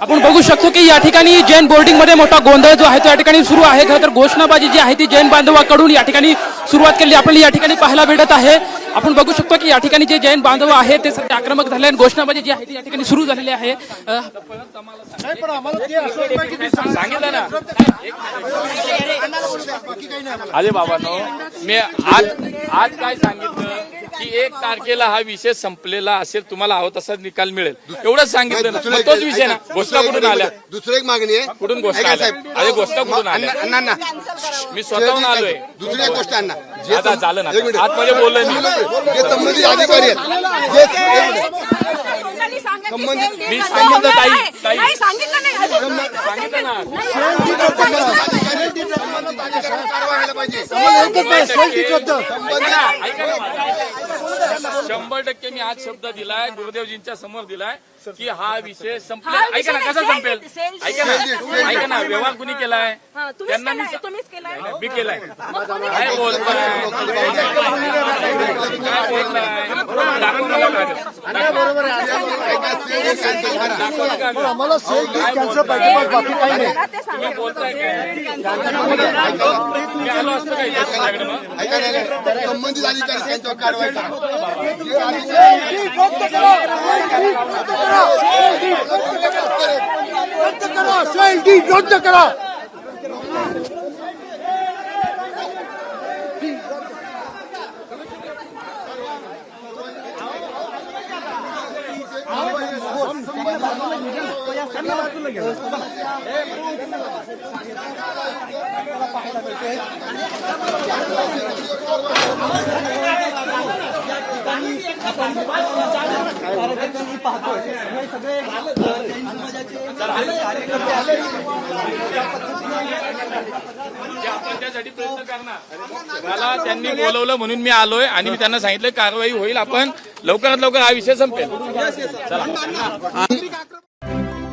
आपण बघू शकतो की या ठिकाणी जैन बोर्डिंगमध्ये मोठा गोंधळ जो आहे तो या ठिकाणी सुरू आहे. खरं तर घोषणाबाजी जी आहे ती जैन बांधवाकडून या ठिकाणी सुरुवात केली. आपल्याला या ठिकाणी पाहायला भेटत आहे. आपण बघू शकतो की या ठिकाणी जे जैन बांधव आहेत ते सध्या आक्रमक झाले आणि घोषणाबाजी जी आहे ती या ठिकाणी सुरू झालेली आहे. सांगितलं ना. अरे बाबा मी आज आज काय सांगितलं? की एक तारखेला हा विषय संपलेला असेल तुम्हाला हवं तसा निकाल मिळेल एवढंच सांगितलं ना मग तोच विषय ना घोषणा कुठून आल्या दुसरं एक मागणी आहे कुठून घोषणा आल्या? साहेब. अरे घोषणा कुठून आल्या? अण्णा अण्णा मी स्वतःहून आलोय दुसरी एक गोष्ट अण्णा जे आता झालं ना. आतमध्ये बोललोय मी जे संबंधित अधिकारी आहेत जे. मी सांगितलं ताई ताई नाही सांगितलं नाही अजून सांगितलं ना कारवाई व्हायला पाहिजे ऐका ना. शंभर टक्के मी आज शब्द दिलाय गुरुदेवजींच्या समोर दिलाय की हा विषय संपला. ऐका ना कसा संपेल? ऐका ना ऐका ना व्यवहार कुणी केलाय? हा, तुम्हीच त्यांना मी मी केलाय. काय? बोलताय? काय बोलताय? दाखवू नका कागद. दाखवू नका कागद. आम्हाला सेल कॅन्सर पाहिजे बस बाकी काही नाही. मला ते सांगा. बोलताय काय? मी आलो असतो काय इथे तुमच्याकडे मग? ऐका ना संबंधित अधिकारी त्यांच्यावर कारवाई करा रद्द करा त्यासाठी प्रयत्न करणार. मला त्यांनी बोलवलं म्हणून मी आलोय आणि मी त्यांना सांगितलं कारवाई होईल. आपण लवकरात लवकर हा विषय संपेल.